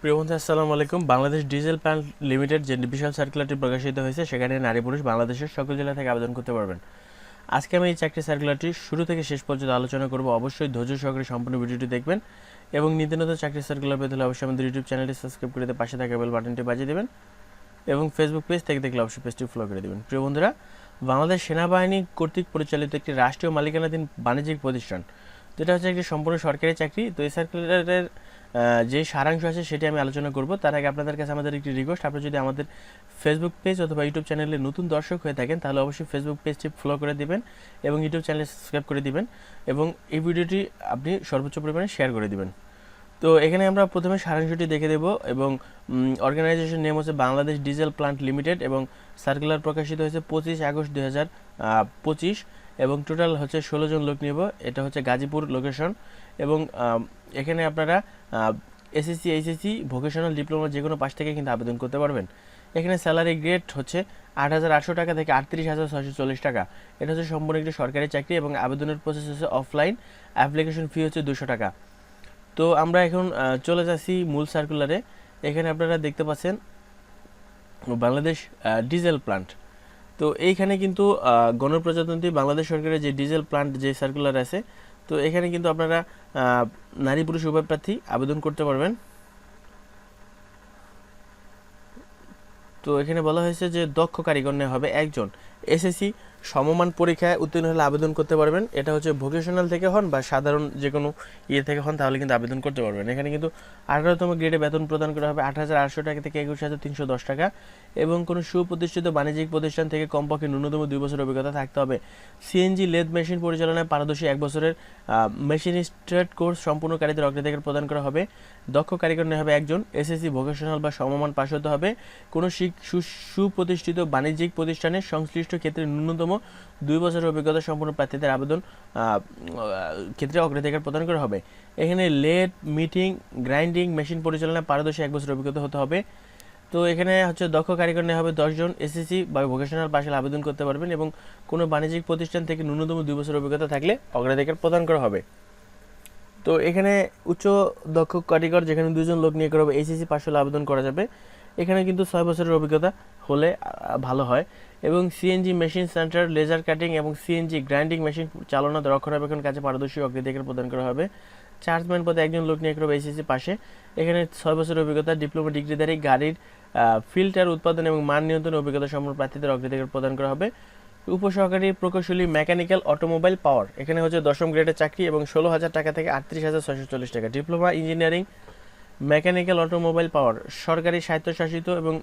প্রিয় বন্ধু, আসসালামু আলাইকুম। বাংলাদেশ ডিজেল প্ল্যান্ট লিমিটেড যে বিশাল সার্কুলারটি প্রকাশিত হয়েছে, সেখানে নারী পুরুষ বাংলাদেশের সকল জেলা থেকে আবেদন করতে পারবেন। আজকে আমি এই চাকরি সার্কুলারটি শুরু থেকে শেষ পর্যন্ত আলোচনা করব। অবশ্যই ধৈর্য সহকারে সম্পূর্ণ ভিডিওটি দেখবেন এবং নিত্য নতুন চাকরি সার্কুলার পেতে হলে অবশ্যই আমাদের ইউটিউব চ্যানেলটি সাবস্ক্রাইব করে পাশে থাকা বেল বাটনটি বাজিয়ে দেবেন এবং ফেসবুক পেজ থেকে দেখলে অবশ্যই পেজটি ফলো করে দেবেন। প্রিয় বন্ধুরা, বাংলাদেশ সেনাবাহিনী কর্তৃক পরিচালিত একটি রাষ্ট্রীয় মালিকানাধীন বাণিজ্যিক প্রতিষ্ঠান, যেটা হচ্ছে একটি সম্পূর্ণ সরকারি চাকরি। তো এই সার্কুলারের যে সারাংশ আছে সেটি আমি আলোচনা করব। তার আগে আপনাদের কাছে আমাদের একটি রিকোয়েস্ট আপনি যদি আমাদের ফেসবুক পেজ অথবা ইউটিউব চ্যানেলে নতুন দর্শক হয়ে থাকেন, তাহলে অবশ্যই ফেসবুক পেজটি ফলো করে দিবেন এবং ইউটিউব চ্যানেল সাবস্ক্রাইব করে দিবেন এবং এই ভিডিওটি আপনি সর্বোচ্চ পরিমাণে শেয়ার করে দিবেন। তো এখানে আমরা প্রথমে সারাংশটি দেখে দেব এবং অর্গানাইজেশন নেম হচ্ছে বাংলাদেশ ডিজেল প্লান্ট লিমিটেড এবং সার্কুলার প্রকাশিত হয়েছে পঁচিশ আগস্ট দুই হাজার পঁচিশ এবং টোটাল হচ্ছে ষোলো জন লোক নিব। এটা হচ্ছে গাজীপুর লোকেশন এবং এখানে আপনারা এসএসসি এইচএসসি ভোকেশনাল ডিপ্লোমা যে কোনো পাশ থেকে কিন্তু আবেদন করতে পারবেন। এখানে স্যালারি গ্রেড হচ্ছে আট হাজার আটশো টাকা থেকে আটত্রিশ হাজার ছয়শো চল্লিশ টাকা। এটা হচ্ছে সম্পূর্ণ একটি সরকারি চাকরি এবং আবেদনের প্রসেস হচ্ছে অফলাইন অ্যাপ্লিকেশন ফি হচ্ছে দুশো টাকা। তো আমরা এখন চলে যাচ্ছি মূল সার্কুলারে এখানে আপনারা দেখতে পাচ্ছেন, বাংলাদেশ ডিজেল প্লান্ট তো এইখানে কিন্তু গণপ্রজাতন্ত্রী বাংলাদেশ সরকারের যে ডিজেল প্লান্ট যে সার্কুলার আছে তো এখানে কিন্তু আপনারা নারী পুরুষ উভয় প্রার্থী আবেদন করতে পারবেন। তো এখানে বলা হয়েছে যে দক্ষ কারিগর নেওয়া হবে একজন। এসএসসি সমমান পরীক্ষায় উত্তীর্ণ হলে আবেদন করতে পারবেন। এটা হচ্ছে ভোকেশনাল থেকে হন বা সাধারণ যে কোনো ইয়ে থেকে হন, তাহলে কিন্তু আবেদন করতে পারবেন। এখানে কিন্তু আঠারোতম গ্রেডে বেতন প্রদান করা হবে আট হাজার আটশো টাকা থেকে একুশ হাজার তিনশো দশ টাকা এবং কোনো সুপ্রতিষ্ঠিত বাণিজ্যিক প্রতিষ্ঠান থেকে কমপক্ষে ন্যূনতম দুই বছর অভিজ্ঞতা থাকতে হবে। সিএনজি লেদ মেশিন পরিচালনায় পারদর্শী এক বছরের মেশিনিস্ট্রেট কোর্স সম্পূর্ণকারীদের অগ্রাধিকার প্রদান করা হবে। দক্ষ কারিগর নেওয়া হবে একজন এসএসসি ভোকেশনাল বা সমমান পাশ হতে হবে। কোনো সুপ্রতিষ্ঠিত বাণিজ্যিক প্রতিষ্ঠানের সংশ্লিষ্ট ক্ষেত্রে ন্যূনতম দুই বছরের অভিজ্ঞতা সম্পন্ন প্রার্থীদের আবেদন ক্ষেত্রে অগ্রাধিকার প্রদান করা হবে। এখানে লেট মিটিং, গ্রাইন্ডিং, মেশিন পরিচালনায় পারদর্শী এক বছর অভিজ্ঞতা হতে হবে। তো এখানে হচ্ছে দক্ষ কারিগর নেওয়া হবে দশজন এসএসসি বা ভোকেশনাল পাশে আবেদন করতে পারবেন এবং কোনো বাণিজ্যিক প্রতিষ্ঠান থেকে ন্যূনতম দুই বছর অভিজ্ঞতা থাকলে অগ্রাধিকার প্রদান করা হবে। তো এখানে উচ্চ দক্ষ কারিগর যেখানে দুজন লোক নিয়ে করা হবে, এসএসসি পাশে হলে আবেদন করা যাবে। এখানে কিন্তু ছয় বছরের অভিজ্ঞতা হলে ভালো হয়। এবং CNG machine centre laser cutting এবং সিএনজি গ্রাইন্ডিং মেশিন চালনা রক্ষণাবেক্ষণ কাজে পারদর্শী অগ্রাধিকার প্রদান করা হবে। চার্জম্যান পদে একজন লোক নিয়ে করবে এসএসসি পাশে। এখানে ছয় বছরের অভিজ্ঞতা ডিপ্লোমা ডিগ্রিধারী গাড়ির ফিল্টার উৎপাদন এবং মান নিয়ন্ত্রণ অভিজ্ঞতা সম্পন্ন প্রার্থীদের অগ্রাধিকার প্রদান করা হবে। উপসহকারী প্রকৌশলী মেকানিক্যাল অটোমোবাইল পাওয়ার এখানে হচ্ছে দশম গ্রেডের চাকরি এবং ষোলো হাজার টাকা থেকে আটত্রিশ হাজার ছয়শো চল্লিশ টাকা। Diploma engineering mechanical automobile power, সরকারি স্বায়ত্তশাসিত এবং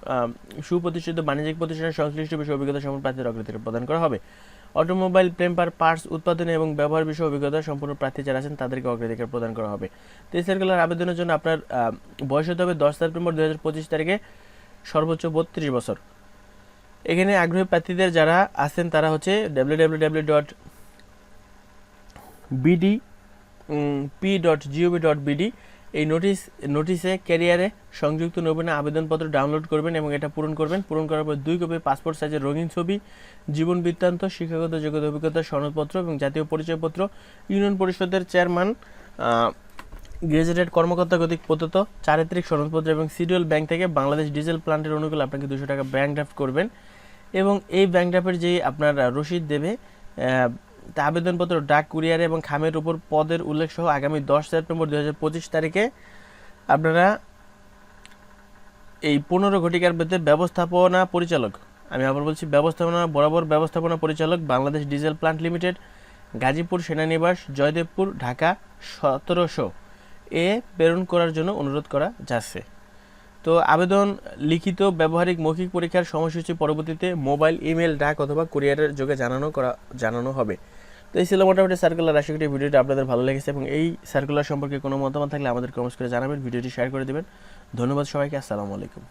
সুপ্রতিষ্ঠিত বাণিজ্যিক প্রতিষ্ঠানের সংশ্লিষ্ট বিষয়ে অভিজ্ঞতা সম্পূর্ণ প্রার্থীদের অগ্রাধিকার প্রদান করা হবে। অটোমোবাইল টেম্পার পার্টস উৎপাদনে এবং ব্যবহার বিষয়ে অভিজ্ঞতা সম্পূর্ণ প্রার্থী যারা আছেন, তাদেরকে অগ্রাধিকার প্রদান করা হবে। তো এই সার্কুলার আবেদনের জন্য আপনার বয়স হতে হবে দশ সেপ্টেম্বর দু হাজার পঁচিশ তারিখে, সর্বোচ্চ বত্রিশ বছর। এখানে আগ্রহী প্রার্থীদের যারা আছেন, তারা হচ্ছে W W W dot BD P dot GOV dot BD এই নোটিশ নোটিশে ক্যারিয়ারে সংযুক্ত নবীন আবেদনপত্র ডাউনলোড করবেন এবং এটা পূরণ করবেন। পূরণ করার পর দুই কপি পাসপোর্ট সাইজের রঙিন ছবি, জীবন বৃত্তান্ত, শিক্ষাগত যোগ্যতা অভিজ্ঞতা, সনদপত্র এবং জাতীয় পরিচয়পত্র, ইউনিয়ন পরিষদের চেয়ারম্যান গ্রেজুয়েটেড কর্মকর্তা কর্তৃক প্রদত্ত চারিত্রিক সনদপত্র এবং সিডিউল ব্যাংক থেকে বাংলাদেশ ডিজেল প্লান্টের অনুকূলে আপনাকে দুশো টাকা ব্যাংক ড্রাফট করবেন এবং এই ব্যাংক ড্রাফের যে আপনার রসিদ দেবে আবেদনপত্র ডাক, কুরিয়ার এবং খামের উপর পদের উল্লেখ সহ আগামী দশ সেপ্টেম্বর দু হাজার পঁচিশ তারিখে আপনারা এই পনেরো ঘটিকার মধ্যে ব্যবস্থাপনা পরিচালক, আমি আবার বলছি ব্যবস্থাপনা, বরাবর ব্যবস্থাপনা পরিচালক Bangladesh diesel plant limited, Gazipur সেনানিবাস, Joydebpur, Dhaka সতেরোশো এ প্রেরণ করার জন্য অনুরোধ করা যাচ্ছে। তো আবেদন, লিখিত, ব্যবহারিক, মৌখিক পরীক্ষার সময়সূচি পরবর্তীতে মোবাইল, ইমেল, ডাক অথবা কুরিয়ারের যোগে জানানো করা, জানানো হবে। তো এই ছিল মোটামুটি সার্কুলার আশা করি ভিডিওটি আপনাদের ভালো লেগেছে এবং এই সার্কুলার সম্পর্কে কোনো মতামত থাকলে আমাদের কমেন্টস করে জানাবেন, ভিডিওটি শেয়ার করে দেবেন। ধন্যবাদ সবাইকে, আসসালামু আলাইকুম।